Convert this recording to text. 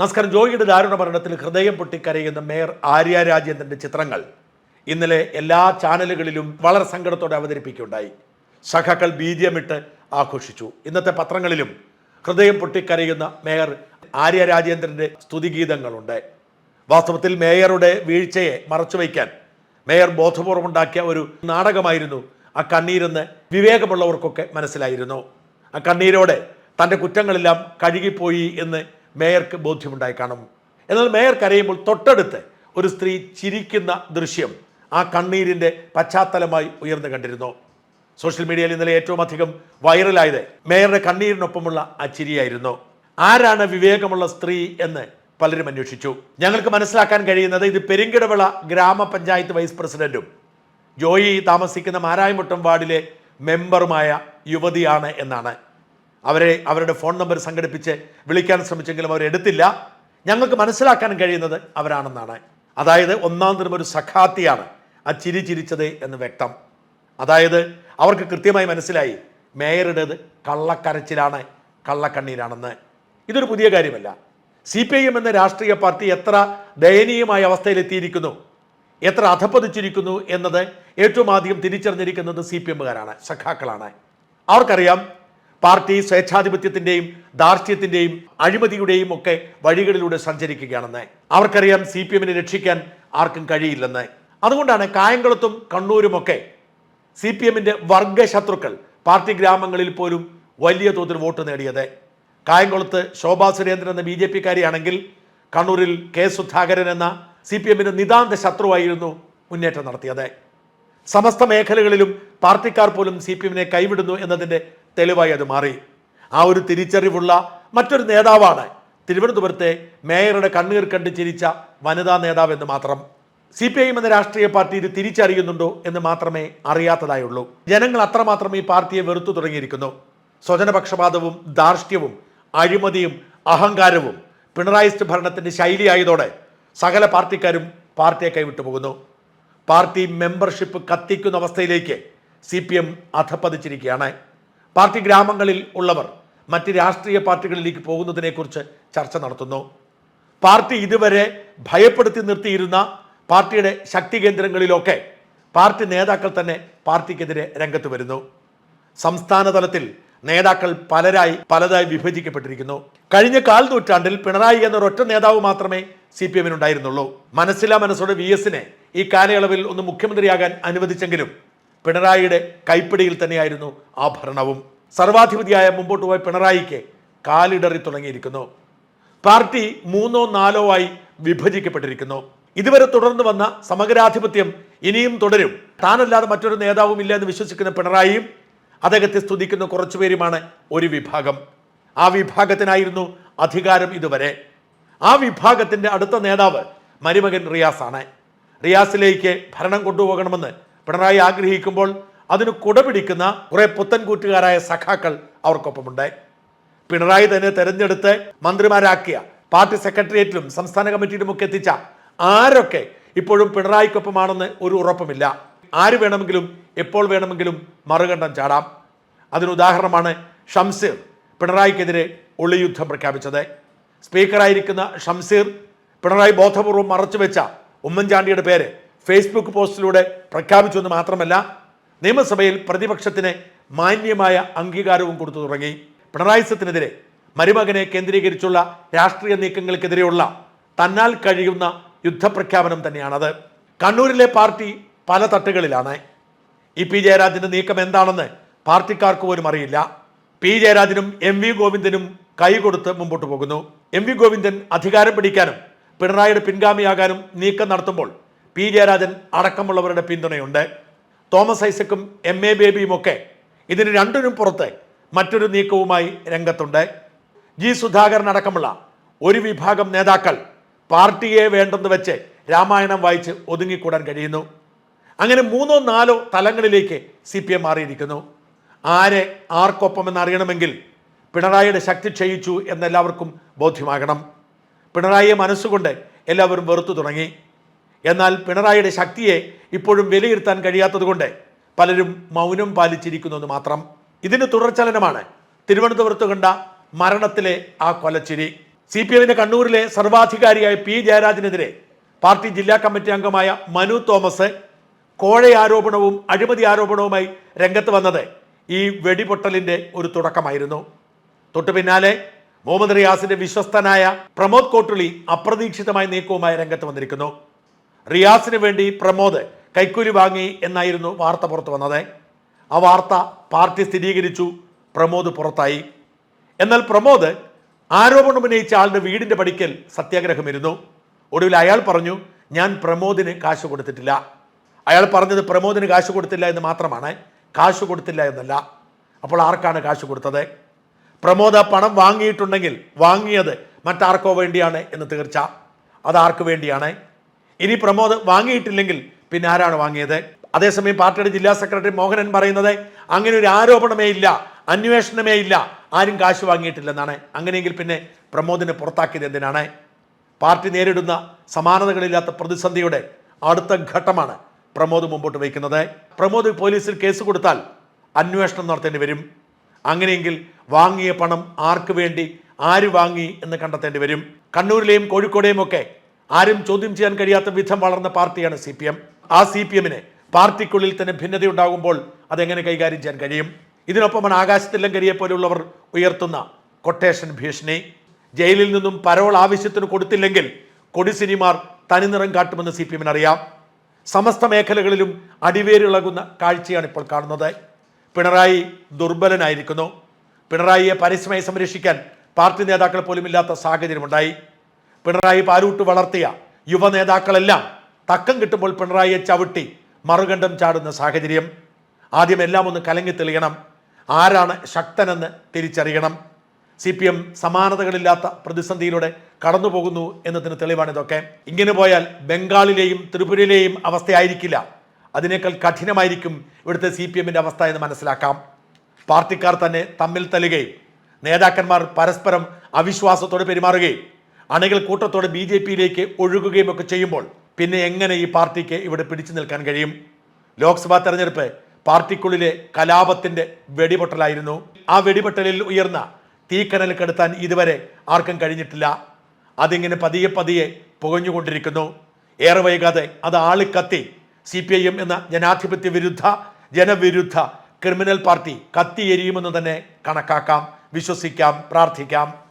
നമസ്കാരം. ജോയിയുടെ ദാരുണ മരണത്തിൽ ഹൃദയം പൊട്ടിക്കരയുന്ന മേയർ ആര്യ രാജേന്ദ്രന്റെ ചിത്രങ്ങൾ ഇന്നലെ എല്ലാ ചാനലുകളിലും വളരെ സങ്കടത്തോടെ അവതരിപ്പിക്കുകയുണ്ടായി. സഖാക്കൾ ബീജിയമിട്ട് ആഘോഷിച്ചു. ഇന്നത്തെ പത്രങ്ങളിലും ഹൃദയം പൊട്ടിക്കരയുന്ന മേയർ ആര്യ രാജേന്ദ്രന്റെ സ്തുതിഗീതങ്ങളുണ്ട്. വാസ്തവത്തിൽ മേയറുടെ വീഴ്ചയെ മറച്ചുവെക്കാൻ മേയർ ബോധപൂർവമുണ്ടാക്കിയ ഒരു നാടകമായിരുന്നു ആ കണ്ണീരെന്ന് വിവേകമുള്ളവർക്കൊക്കെ മനസ്സിലായിരുന്നു. ആ കണ്ണീരോടെ തന്റെ കുറ്റങ്ങളെല്ലാം കഴുകിപ്പോയി എന്ന് മേയർക്ക് ബോധ്യമുണ്ടായി കാണും. എന്നാൽ മേയർ കരയുമ്പോൾ തൊട്ടടുത്ത് ഒരു സ്ത്രീ ചിരിക്കുന്ന ദൃശ്യം ആ കണ്ണീരിന്റെ പശ്ചാത്തലമായി ഉയർന്നു കണ്ടിരുന്നു. സോഷ്യൽ മീഡിയയിൽ ഇന്നലെ ഏറ്റവും അധികം വൈറലായത് മേയറുടെ കണ്ണീരിനൊപ്പമുള്ള ആ ചിരിയായിരുന്നു. ആരാണ് വിവേകമുള്ള സ്ത്രീ എന്ന് പലരും അന്വേഷിച്ചു. ഞങ്ങൾക്ക് മനസ്സിലാക്കാൻ കഴിയുന്നത് ഇത് പെരിങ്കിടവിള ഗ്രാമപഞ്ചായത്ത് വൈസ് പ്രസിഡന്റും ജോയി താമസിക്കുന്ന മാരായമുട്ടം വാർഡിലെ മെമ്പറുമായ യുവതിയാണ് എന്നാണ്. അവരെ അവരുടെ ഫോൺ നമ്പർ സംഘടിപ്പിച്ച് വിളിക്കാൻ ശ്രമിച്ചെങ്കിലും അവരെടുത്തില്ല ഞങ്ങൾക്ക് മനസ്സിലാക്കാൻ കഴിയുന്നത് അവരാണെന്നാണ്. അതായത് ഒന്നാം തരം ഒരു സഖാത്തിയാണ്. ആ ചിരി ചിരിച്ചത് എന്ന് വ്യക്തം. അതായത് അവർക്ക് കൃത്യമായി മനസ്സിലായി. മേയറുടേത് കള്ളക്കരച്ചിലാണ് കള്ളക്കണ്ണീരാണെന്ന്. ഇതൊരു പുതിയ കാര്യമല്ല. സി പി ഐ എം എന്ന രാഷ്ട്രീയ പാർട്ടി എത്ര ദയനീയമായ അവസ്ഥയിലെത്തിയിരിക്കുന്നു? എത്ര അധപ്പതിച്ചിരിക്കുന്നു എന്നത് ഏറ്റവും ആദ്യം തിരിച്ചറിഞ്ഞിരിക്കുന്നത് സി പി എമ്മുകാരാണ് സഖാക്കളാണ്. അവർക്കറിയാം പാർട്ടി സ്വേച്ഛാധിപത്യത്തിന്റെയും ധാർഷ്ട്യത്തിന്റെയും അഴിമതിയുടെയും ഒക്കെ വഴികളിലൂടെ സഞ്ചരിക്കുകയാണെന്ന്. അവർക്കറിയാം സി പി എമ്മിനെ രക്ഷിക്കാൻ ആർക്കും കഴിയില്ലെന്ന്. അതുകൊണ്ടാണ് കായംകുളത്തും കണ്ണൂരുമൊക്കെ സി പി എമ്മിന്റെ വർഗശത്രുക്കൾ പാർട്ടി ഗ്രാമങ്ങളിൽ പോലും വലിയ തോതിൽ വോട്ട് നേടിയത്. കായംകുളത്ത് ശോഭാ സുരേന്ദ്രൻ എന്ന ബി ജെ പിക്കാരിയാണെങ്കിൽ കണ്ണൂരിൽ കെ സുധാകരൻ എന്ന സി പി എമ്മിന്റെ നിതാന്ത ശത്രുവായിരുന്നു മുന്നേറ്റം നടത്തിയത്. സമസ്ത മേഖലകളിലും പാർട്ടിക്കാർ പോലും സി പി എമ്മിനെ കൈവിടുന്നു എന്നതിന്റെ തെളിവായി അത് മാറി. ആ ഒരു തിരിച്ചറിവുള്ള മറ്റൊരു നേതാവാണ് തിരുവനന്തപുരത്തെ മേയറുടെ കണ്ണീർ കണ്ട് ചിരിച്ച വനിതാ നേതാവ് എന്ന് മാത്രം. സി പി ഐ എം എന്ന രാഷ്ട്രീയ പാർട്ടി ഇത് തിരിച്ചറിയുന്നുണ്ടോ എന്ന് മാത്രമേ അറിയാത്തതായുള്ളൂ. ജനങ്ങൾ അത്രമാത്രം ഈ പാർട്ടിയെ വെറുത്തു തുടങ്ങിയിരിക്കുന്നു. സ്വജനപക്ഷപാതവും ധാർഷ്ട്യവും അഴിമതിയും അഹങ്കാരവും പിണറായിസ്റ്റ് ഭരണത്തിന്റെ ശൈലിയായതോടെ സകല പാർട്ടിക്കാരും പാർട്ടിയെ കൈവിട്ടു പോകുന്നു. പാർട്ടി മെമ്പർഷിപ്പ് കത്തിക്കുന്ന അവസ്ഥയിലേക്ക് സി പി എം അധപ്പതിച്ചിരിക്കുകയാണ് പാർട്ടി ഗ്രാമങ്ങളിൽ ഉള്ളവർ മറ്റ് രാഷ്ട്രീയ പാർട്ടികളിലേക്ക് പോകുന്നതിനെക്കുറിച്ച് ചർച്ച നടത്തുന്നു. പാർട്ടി ഇതുവരെ ഭയപ്പെടുത്തി നിർത്തിയിരുന്ന പാർട്ടിയുടെ ശക്തി കേന്ദ്രങ്ങളിലൊക്കെ പാർട്ടി നേതാക്കൾ തന്നെ പാർട്ടിക്കെതിരെ രംഗത്ത് വരുന്നു. സംസ്ഥാന തലത്തിൽ നേതാക്കൾ പലരായി പലതായി വിഭജിക്കപ്പെട്ടിരിക്കുന്നു. കഴിഞ്ഞ കാൽ നൂറ്റാണ്ടിൽ പിണറായി എന്ന ഒരൊറ്റ നേതാവ് മാത്രമേ സി പി എമ്മിനുണ്ടായിരുന്നുള്ളൂ. മനസ്സിലാ മനസ്സോടെ വി എസിനെ ഈ കാലയളവിൽ ഒന്ന് മുഖ്യമന്ത്രിയാകാൻ അനുവദിച്ചെങ്കിലും പിണറായിയുടെ കൈപ്പിടിയിൽ തന്നെയായിരുന്നു ആ ഭരണവും. സർവാധിപതിയായ മുമ്പോട്ട് പോയ പിണറായിക്ക് കാലിടറി തുടങ്ങിയിരിക്കുന്നു. പാർട്ടി മൂന്നോ നാലോ ആയി വിഭജിക്കപ്പെട്ടിരിക്കുന്നു. ഇതുവരെ തുടർന്നു വന്ന സമഗ്രാധിപത്യം ഇനിയും തുടരും. താനല്ലാതെ മറ്റൊരു നേതാവും ഇല്ല എന്ന് വിശ്വസിക്കുന്ന പിണറായിയും അദ്ദേഹത്തെ സ്തുതിക്കുന്ന കുറച്ചുപേരുമാണ് ഒരു വിഭാഗം. ആ വിഭാഗത്തിനായിരുന്നു അധികാരം ഇതുവരെ. ആ വിഭാഗത്തിന്റെ അടുത്ത നേതാവ് മരുമകൻ റിയാസാണ്. റിയാസിലേക്ക് ഭരണം കൊണ്ടുപോകണമെന്ന് പിണറായി ആഗ്രഹിക്കുമ്പോൾ അതിന് കുടപിടിക്കുന്ന കുറെ പുത്തൻകൂറ്റുകാരായ സഖാക്കൾ അവർക്കൊപ്പമുണ്ട്. പിണറായി തന്നെ തെരഞ്ഞെടുത്ത് മന്ത്രിമാരാക്കിയ പാർട്ടി സെക്രട്ടേറിയറ്റിലും സംസ്ഥാന കമ്മിറ്റിയിലും ഒക്കെ എത്തിച്ച ആരൊക്കെ ഇപ്പോഴും പിണറായിക്കൊപ്പമാണെന്ന് ഒരു ഉറപ്പുമില്ല. ആര് വേണമെങ്കിലും എപ്പോൾ വേണമെങ്കിലും മറുകണ്ഠം ചാടാം. അതിനുദാഹരണമാണ് ഷംസീർ പിണറായിക്കെതിരെ ഒളിയുദ്ധം പ്രഖ്യാപിച്ചത്. സ്പീക്കറായിരിക്കുന്ന ഷംസീർ പിണറായി ബോധപൂർവം മറച്ചുവെച്ച ഉമ്മൻചാണ്ടിയുടെ പേര് ഫേസ്ബുക്ക് പോസ്റ്റിലൂടെ പ്രഖ്യാപിച്ചു എന്ന് മാത്രമല്ല നിയമസഭയിൽ പ്രതിപക്ഷത്തിന് മാന്യമായ അംഗീകാരവും കൊടുത്തു തുടങ്ങി. പിണറായിസത്തിനെതിരെ മരുമകനെ കേന്ദ്രീകരിച്ചുള്ള രാഷ്ട്രീയ നീക്കങ്ങൾക്കെതിരെയുള്ള തന്നാൽ കഴിയുന്ന യുദ്ധപ്രഖ്യാപനം തന്നെയാണത്. കണ്ണൂരിലെ പാർട്ടി പല തട്ടുകളിലാണ്. ഇ പി ജയരാജന്റെ നീക്കം എന്താണെന്ന് പാർട്ടിക്കാർക്ക് പോലും അറിയില്ല. പി ജയരാജനും എം വി ഗോവിന്ദനും കൈകൊടുത്ത് മുമ്പോട്ട് പോകുന്നു. എം വി ഗോവിന്ദൻ അധികാരം പിടിക്കാനും പിണറായിയുടെ പിൻഗാമിയാകാനും നീക്കം നടത്തുമ്പോൾ പി ജയരാജൻ അടക്കമുള്ളവരുടെ പിന്തുണയുണ്ട്. തോമസ് ഐസക്കും എം എ ബേബിയും ഒക്കെ ഇതിന് രണ്ടിനും പുറത്ത് മറ്റൊരു നീക്കവുമായി രംഗത്തുണ്ട്. ജി സുധാകരൻ അടക്കമുള്ള ഒരു വിഭാഗം നേതാക്കൾ പാർട്ടിയെ വേണ്ടെന്ന് വെച്ച് രാമായണം വായിച്ച് ഒതുങ്ങിക്കൂടാൻ കഴിയുന്നു. അങ്ങനെ മൂന്നോ നാലോ തലങ്ങളിലേക്ക് സി പി എം മാറിയിരിക്കുന്നു. ആരെ ആർക്കൊപ്പമെന്ന് അറിയണമെങ്കിൽ പിണറായിയുടെ ശക്തി ക്ഷയിച്ചു എന്നെല്ലാവർക്കും ബോധ്യമാകണം. പിണറായിയെ മനസ്സുകൊണ്ട് എല്ലാവരും വെറുത്തു തുടങ്ങി. എന്നാൽ പിണറായിയുടെ ശക്തിയെ ഇപ്പോഴും വിലയിരുത്താൻ കഴിയാത്തതുകൊണ്ട് പലരും മൗനം പാലിച്ചിരിക്കുന്നു മാത്രം. ഇതിന് തുടർചലനമാണ് തിരുവനന്തപുരത്ത് കണ്ട മരണത്തിലെ ആ കൊലച്ചിരി. സി പി എമ്മിന്റെ കണ്ണൂരിലെ സർവാധികാരിയായ പി ജയരാജനെതിരെ പാർട്ടി ജില്ലാ കമ്മിറ്റി അംഗമായ മനു തോമസ് കോഴ ആരോപണവും അഴിമതി ആരോപണവുമായി രംഗത്ത് വന്നത് ഈ വെടിപൊട്ടലിന്റെ ഒരു തുടക്കമായിരുന്നു. തൊട്ടു പിന്നാലെ മുഹമ്മദ് റിയാസിന്റെ വിശ്വസ്തനായ പ്രമോദ് കോട്ടുളി അപ്രതീക്ഷിതമായ നീക്കവുമായി രംഗത്ത് വന്നിരിക്കുന്നു. റിയാസിന് വേണ്ടി പ്രമോദ് കൈക്കൂലി വാങ്ങി എന്നായിരുന്നു വാർത്ത പുറത്തു വന്നത്. ആ വാർത്ത പാർട്ടി സ്ഥിരീകരിച്ചു പ്രമോദ് പുറത്തായി. എന്നാൽ പ്രമോദ് ആരോപണം ഉന്നയിച്ച ആളുടെ വീടിന്റെ പടിക്കൽ സത്യാഗ്രഹമിരുന്നു. ഒടുവിൽ അയാൾ പറഞ്ഞു ഞാൻ പ്രമോദിന് കാശ് കൊടുത്തിട്ടില്ല. അയാൾ പറഞ്ഞത് പ്രമോദിന് കാശ് കൊടുത്തില്ല എന്ന് മാത്രമാണ്. കാശ് കൊടുത്തില്ല എന്നല്ല. അപ്പോൾ ആർക്കാണ് കാശ് കൊടുത്തത്? പ്രമോദ് ആ പണം വാങ്ങിയിട്ടുണ്ടെങ്കിൽ വാങ്ങിയത് മറ്റാർക്കോ വേണ്ടിയാണ് എന്ന് തീർച്ച. അതാർക്ക് വേണ്ടിയാണ്? ഇനി പ്രമോദ് വാങ്ങിയിട്ടില്ലെങ്കിൽ പിന്നെ ആരാണ് വാങ്ങിയത്? അതേസമയം പാർട്ടിയുടെ ജില്ലാ സെക്രട്ടറി മോഹനൻ പറയുന്നത് അങ്ങനെ ഒരു ആരോപണമേ ഇല്ല അന്വേഷണമേ ഇല്ല ആരും കാശ് വാങ്ങിയിട്ടില്ലെന്നാണ്. അങ്ങനെയെങ്കിൽ പിന്നെ പ്രമോദിനെ പുറത്താക്കിയത് എന്തിനാണ്? പാർട്ടി നേരിടുന്ന സമാനതകളില്ലാത്ത പ്രതിസന്ധിയുടെ അടുത്ത ഘട്ടമാണ് പ്രമോദ് മുമ്പോട്ട് വയ്ക്കുന്നത്. പ്രമോദ് പോലീസിൽ കേസ് കൊടുത്താൽ അന്വേഷണം നടത്തേണ്ടി വരും. അങ്ങനെയെങ്കിൽ വാങ്ങിയ പണം ആർക്ക് വേണ്ടി ആര് വാങ്ങി എന്ന് കണ്ടെത്തേണ്ടി വരും. കണ്ണൂരിലെയും കോഴിക്കോടെയും ഒക്കെ ആരും ചോദ്യം ചെയ്യാൻ കഴിയാത്ത വിധം വളർന്ന പാർട്ടിയാണ് സി പി എം. ആ സി പി എമ്മിന് പാർട്ടിക്കുള്ളിൽ തന്നെ ഭിന്നതയുണ്ടാകുമ്പോൾ അതെങ്ങനെ കൈകാര്യം ചെയ്യാൻ കഴിയും? ഇതിനൊപ്പമാണ് ആകാശത്തില്ലങ്കരിയെ പോലുള്ളവർ ഉയർത്തുന്ന കൊട്ടേഷൻ ഭീഷണി. ജയിലിൽ നിന്നും പരോൾ ആവശ്യത്തിന് കൊടുത്തില്ലെങ്കിൽ കൊടിസിനിമാർ തനിനിറം കാട്ടുമെന്ന് സി പി എമ്മിന് അറിയാം. സമസ്ത മേഖലകളിലും അടിവേരിളകുന്ന കാഴ്ചയാണ് ഇപ്പോൾ കാണുന്നത്. പിണറായി ദുർബലനായിരിക്കുന്നു. പിണറായിയെ പരസ്യമായി സംരക്ഷിക്കാൻ പാർട്ടി നേതാക്കൾ പോലും ഇല്ലാത്ത സാഹചര്യമുണ്ടായി. പിണറായി പാലൂട്ട് വളർത്തിയ യുവ നേതാക്കളെല്ലാം തക്കം കിട്ടുമ്പോൾ പിണറായിയെ ചവിട്ടി മറുകണ്ഠം ചാടുന്ന സാഹചര്യം. ആദ്യം എല്ലാം ഒന്ന് കലങ്ങി തെളിയണം. ആരാണ് ശക്തനെന്ന് തിരിച്ചറിയണം. സി പി എം സമാനതകളില്ലാത്ത പ്രതിസന്ധിയിലൂടെ കടന്നു പോകുന്നു എന്നതിന് തെളിവാണിതൊക്കെ. ഇങ്ങനെ പോയാൽ ബംഗാളിലെയും ത്രിപുരയിലെയും അവസ്ഥയായിരിക്കില്ല. അതിനേക്കാൾ കഠിനമായിരിക്കും ഇവിടുത്തെ സി പി എമ്മിന്റെ അവസ്ഥ എന്ന് മനസ്സിലാക്കാം. പാർട്ടിക്കാർ തന്നെ തമ്മിൽ തല്ലുകയും നേതാക്കന്മാർ പരസ്പരം അവിശ്വാസത്തോടെ പെരുമാറുകയും അണികൾ കൂട്ടത്തോടെ ബി ജെ പിയിലേക്ക് ഒഴുകുകയും ഒക്കെ ചെയ്യുമ്പോൾ പിന്നെ എങ്ങനെ ഈ പാർട്ടിക്ക് ഇവിടെ പിടിച്ചു നിൽക്കാൻ കഴിയും? ലോക്സഭാ തെരഞ്ഞെടുപ്പ് പാർട്ടിക്കുള്ളിലെ കലാപത്തിന്റെ വെടിപൊട്ടലായിരുന്നു. ആ വെടിപൊട്ടലിൽ ഉയർന്ന തീക്കനൽ കെടുത്താൻ ഇതുവരെ ആർക്കും കഴിഞ്ഞിട്ടില്ല. അതിങ്ങനെ പതിയെ പതിയെ പുകഞ്ഞുകൊണ്ടിരിക്കുന്നു. ഏറെ വൈകാതെ അത് ആളിക്കത്തി സി പി ഐ എം എന്ന ജനാധിപത്യ വിരുദ്ധ ജനവിരുദ്ധ ക്രിമിനൽ പാർട്ടി കത്തിയെരിയുമെന്ന് തന്നെ കണക്കാക്കാം വിശ്വസിക്കാം പ്രാർത്ഥിക്കാം.